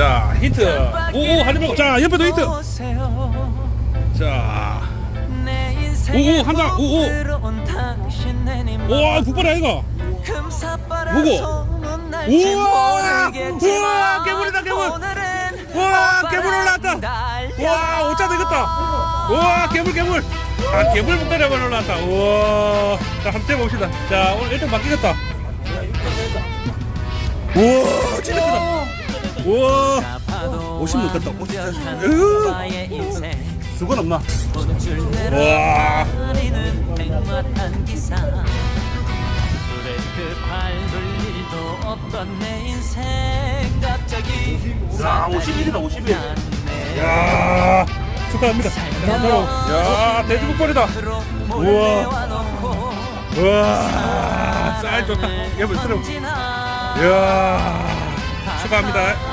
자 히트 오오 하지 말고 자 옆에도 히트 자 오오, 한다. 오오. 우와 북발이 아이가 뭐고? 우와! 우와, 괴물이다, 괴물! 우와, 괴물 올라왔다! 우와 오자 되겠다 우와 괴물 괴물 아 괴물 북발이 한번 올라왔다 우와 자 한번 재봅시다 자 오늘 1등 바뀌겠다 우와 진짜 크다 우와 50 넘겠다 50으 수건 없나 와. 야, 51이다, 51. 났네. 야 축하합니다 야 돼지 북발이다 우와. 우와 쌀 좋다 여보 들어 이야 축하합니다